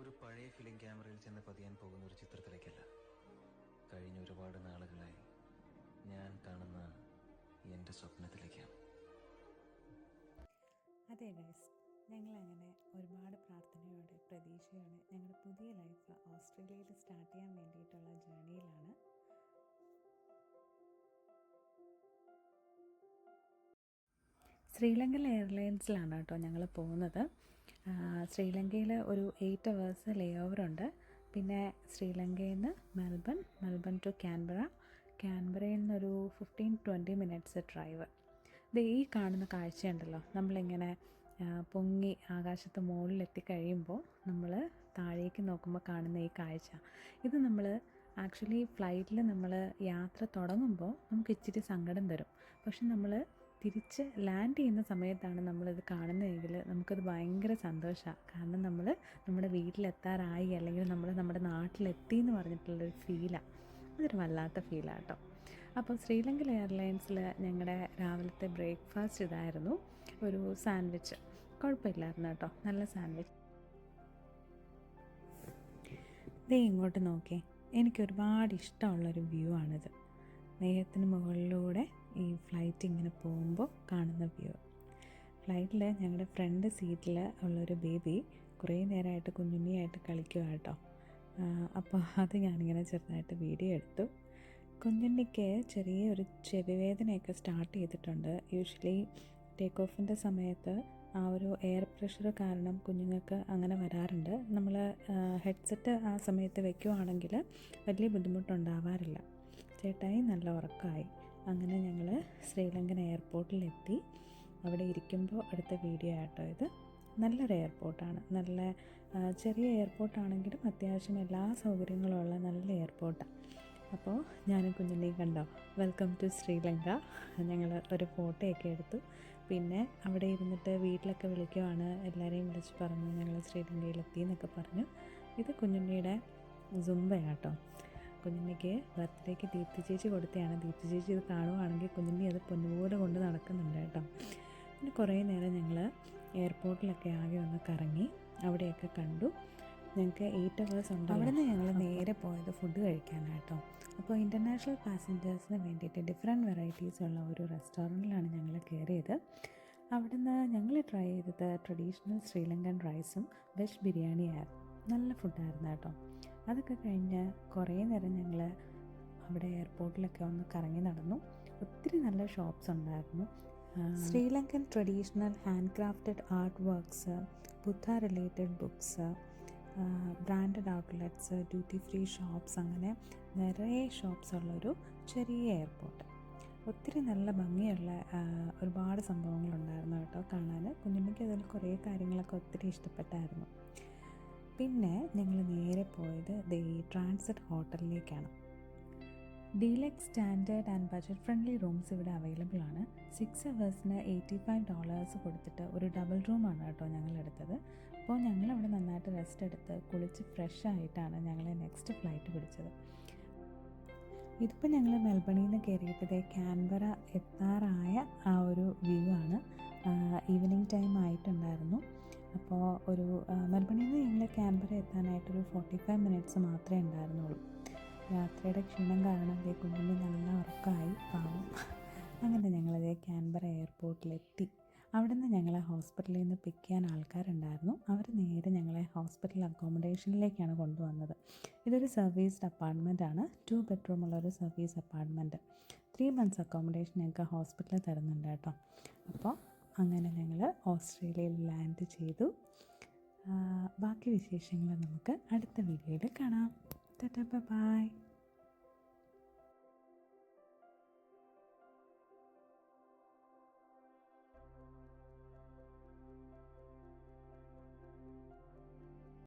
ഒരു പഴയ ഫിലിം ക്യാമറയിൽ ചെന്ന് പതിയാൻ പോകുന്ന ഒരു ചിത്രത്തിലേക്കല്ല. കഴിഞ്ഞ ഒരുപാട് നാളുകളായി ഞാൻ കാണുന്ന എന്റെ സ്വപ്നത്തിലേക്കാണ്. അതെ ഗൈസ് ഞങ്ങളങ്ങനെ ഒരുപാട് പ്രാർത്ഥനയോടെ പ്രതീക്ഷയോടെ ഞങ്ങളുടെ പുതിയ ലൈഫ് ഓസ്ട്രേലിയയിൽ സ്റ്റാർട്ട് ചെയ്യാൻ വേണ്ടിയിട്ടുള്ള ജേണിയിലാണ് ശ്രീലങ്കൻ എയർലൈൻസിലാണ് കേട്ടോ ഞങ്ങൾ പോകുന്നത്. ശ്രീലങ്കയിൽ ഒരു എയ്റ്റ് അവേഴ്സ് ലേ ഓവറുണ്ട് പിന്നെ ശ്രീലങ്കയിൽ നിന്ന് മെൽബൺ മെൽബൺ ടു ക്യാൻബറ ക്യാൻബറയിൽ നിന്നൊരു ഫിഫ്റ്റീൻ ട്വന്റി മിനിറ്റ്സ് ഡ്രൈവ് ഇത് ഈ കാണുന്ന കാഴ്ചയുണ്ടല്ലോ. നമ്മളിങ്ങനെ പൊങ്ങി ആകാശത്ത് മുകളിലെത്തി എത്തിക്കഴിയുമ്പോൾ നമ്മൾ താഴേക്ക് നോക്കുമ്പോൾ കാണുന്ന ഈ കാഴ്ച. ഇത് നമ്മൾ ആക്ച്വലി ഫ്ലൈറ്റിൽ നമ്മൾ യാത്ര തുടങ്ങുമ്പോൾ നമുക്ക് ഇച്ചിരി സങ്കടം തരും. പക്ഷെ നമ്മൾ തിരിച്ച് ലാൻഡ് ചെയ്യുന്ന സമയത്താണ് നമ്മളിത് കാണുന്നതെങ്കിൽ നമുക്കത് ഭയങ്കര സന്തോഷമാണ് കാരണം നമ്മൾ നമ്മുടെ വീട്ടിലെത്താറായി അല്ലെങ്കിൽ നമ്മൾ നമ്മുടെ നാട്ടിലെത്തി എന്ന് പറഞ്ഞിട്ടുള്ളൊരു ഫീലാണ് അതൊരു വല്ലാത്ത ഫീലാണ് കേട്ടോ. അപ്പോൾ ശ്രീലങ്കൻ എയർലൈൻസിൽ ഞങ്ങളുടെ രാവിലത്തെ ബ്രേക്ക്ഫാസ്റ്റ് ഇതായിരുന്നു. ഒരു സാൻഡ്വിച്ച് കുഴപ്പമില്ലായിരുന്നു കേട്ടോ. നല്ല സാൻഡ്വിച്ച് ദേ ഇങ്ങോട്ട് നോക്കേ എനിക്ക് ഒരുപാട് ഇഷ്ടമുള്ളൊരു വ്യൂ ആണിത്. മേഘത്തിന് മുകളിലൂടെ ഈ ഫ്ലൈറ്റ് ഇങ്ങനെ പോകുമ്പോൾ കാണുന്ന വ്യൂ ഫ്ലൈറ്റിൽ ഞങ്ങളുടെ ഫ്രണ്ട് സീറ്റിൽ ഉള്ളൊരു ബേബി കുറേ നേരമായിട്ട് കുഞ്ഞുണ്ണിയായിട്ട് കളിക്കുക കേട്ടോ അപ്പോൾ അത് ഞാനിങ്ങനെ ചെറുതായിട്ട് വീഡിയോ എടുത്തു. കുഞ്ഞുണ്ണിക്ക് ചെറിയൊരു ചെവി വേദനയൊക്കെ സ്റ്റാർട്ട് ചെയ്തിട്ടുണ്ട് യൂഷ്വലി ടേക്ക് ഓഫിന്റെ സമയത്ത് ആ ഒരു എയർ പ്രഷർ കാരണം കുഞ്ഞുങ്ങൾക്ക് അങ്ങനെ വരാറുണ്ട്. നമ്മൾ ഹെഡ്സെറ്റ് ആ സമയത്ത് വെക്കുവാണെങ്കിൽ വലിയ ബുദ്ധിമുട്ടുണ്ടാവാറില്ല. ചേട്ടായി നല്ല ഉറക്കമായി അങ്ങനെ ഞങ്ങൾ ശ്രീലങ്കൻ എയർപോർട്ടിലെത്തി. അവിടെ ഇരിക്കുമ്പോൾ അടുത്ത വീഡിയോ ആട്ടോ ഇത്. നല്ലൊരു എയർപോർട്ടാണ്. നല്ല ചെറിയ എയർപോർട്ടാണെങ്കിലും അത്യാവശ്യം എല്ലാ സൗകര്യങ്ങളും ഉള്ള നല്ല എയർപോർട്ടാണ് അപ്പോൾ ഞാനും കുഞ്ഞിനെയും കണ്ടോ? Welcome to Sri Lanka. ഞങ്ങൾ ഒരു ഫോട്ടോയൊക്കെ എടുത്തു. പിന്നെ അവിടെ ഇരുന്നിട്ട് വീട്ടിലൊക്കെ വിളിക്കുവാണ്. എല്ലാവരെയും വിളിച്ച് പറഞ്ഞു ഞങ്ങൾ ശ്രീലങ്കയിലെത്തി എന്നൊക്കെ പറഞ്ഞു. ഇത് കുഞ്ഞുണ്ണിയുടെ സുംബയാട്ടോ കുഞ്ഞുണ്ണിക്ക് ബർത്ത്ഡേക്ക് ദീപ്തി ചേച്ചി കൊടുത്തതാണ്. ദീപ്തി ചേച്ചി ഇത് കാണുവാണെങ്കിൽ കുഞ്ഞിനെ അത് പൊന്നുപോലെ കൊണ്ട് നടക്കുന്നുണ്ട് കേട്ടോ. പിന്നെ കുറേ നേരം ഞങ്ങൾ എയർപോർട്ടിലൊക്കെ ആകെ ഒന്ന് കറങ്ങി അവിടെയൊക്കെ കണ്ടു. ഞങ്ങൾക്ക് എയ്റ്റ് അവേഴ്സ് ഉണ്ട്. അവിടെ നിന്ന് ഞങ്ങൾ നേരെ പോയത് ഫുഡ് കഴിക്കാനാട്ടോ അപ്പോൾ ഇന്റർനാഷണൽ പാസഞ്ചേഴ്സിന് വേണ്ടിയിട്ട് ഡിഫറെന്റ് വെറൈറ്റീസ് ഉള്ള ഒരു റെസ്റ്റോറന്റിലാണ് ഞങ്ങൾ കയറിയത് അവിടുന്ന് ഞങ്ങൾ ട്രൈ ചെയ്തത് ട്രഡീഷണൽ ശ്രീലങ്കൻ റൈസും വെജ് ബിരിയാണിയായിരുന്നു. നല്ല ഫുഡായിരുന്നു കേട്ടോ. അതൊക്കെ കഴിഞ്ഞ് കുറേ നേരം ഞങ്ങൾ അവിടെ എയർപോർട്ടിലൊക്കെ ഒന്ന് കറങ്ങി നടന്നു. ഒത്തിരി നല്ല ഷോപ്സ് ഉണ്ടായിരുന്നു. Sri Lankan traditional hand crafted art works Buddha related books branded outlets duty free shops അങ്ങനെ നിറയെ ഷോപ്സ് ഉള്ളൊരു ചെറിയ എയർപോർട്ട് ഒത്തിരി നല്ല ഭംഗിയുള്ള ഒരുപാട് സംഭവങ്ങളുണ്ടായിരുന്നു കേട്ടോ കാണാൻ കുഞ്ഞുണ്ണിക്ക് അതിൽ കുറേ കാര്യങ്ങളൊക്കെ ഒത്തിരി ഇഷ്ടപ്പെട്ടായിരുന്നു. പിന്നെ ഞങ്ങൾ നേരെ പോയത് the transit ഹോട്ടലിലേക്കാണ്. Deluxe standard and budget friendly rooms ഇവിടെ അവൈലബിൾ ആണ്. സിക്സ് അവേഴ്സിന് എയ്റ്റി ഫൈവ് ഡോളേഴ്സ് കൊടുത്തിട്ട് ഒരു ഡബിൾ റൂമാണ് കേട്ടോ ഞങ്ങൾ എടുത്തത്. അപ്പോൾ ഞങ്ങൾ അവിടെ നന്നായിട്ട് റെസ്റ്റ് എടുത്ത് കുളിച്ച് ഫ്രഷ് ആയിട്ടാണ് ഞങ്ങൾ നെക്സ്റ്റ് ഫ്ലൈറ്റ് പിടിച്ചത്. ഇതിപ്പോൾ ഞങ്ങൾ മെൽബണിൽ നിന്ന് കയറിയിട്ട് ക്യാൻബറ എത്താറായ ആ ഒരു വ്യൂ ആണ്. ഈവനിങ് ടൈം ആയിട്ടുണ്ടായിരുന്നു. അപ്പോൾ ഒരു മെൽബണിൽ നിന്ന് ഞങ്ങൾ ക്യാൻബറ എത്താനായിട്ടൊരു ഫോർട്ടി ഫൈവ് മിനിറ്റ്സ് മാത്രമേ ഉണ്ടായിരുന്നുള്ളൂ. യാത്രയുടെ ക്ഷീണം കാരണം ദേ കുഞ്ഞിന് നല്ല ഉറക്കമായി പാവം. അങ്ങനെ ഞങ്ങളതേ ക്യാൻബറ എയർപോർട്ടിലെത്തി. അവിടെ നിന്ന് ഞങ്ങളെ ഹോസ്പിറ്റലിൽ നിന്ന് പിക്ക് ചെയ്യാൻ ആൾക്കാരുണ്ടായിരുന്നു. അവർ നേരെ ഞങ്ങളെ ഹോസ്പിറ്റൽ അക്കോമഡേഷനിലേക്കാണ് കൊണ്ടുവന്നത്. ഇതൊരു സർവീസ്ഡ് അപ്പാർട്ട്മെന്റ് ആണ്. ടു ബെഡ്റൂം ഉള്ള ഒരു service apartment three months accommodation ഞങ്ങൾക്ക് ഹോസ്പിറ്റലിൽ തരുന്നുണ്ട് കേട്ടോ. അപ്പോൾ അങ്ങനെ ഞങ്ങൾ ഓസ്ട്രേലിയയിൽ ലാൻഡ് ചെയ്തു. ബാക്കി വിശേഷങ്ങൾ നമുക്ക് അടുത്ത വീഡിയോയിൽ കാണാം. ബൈ.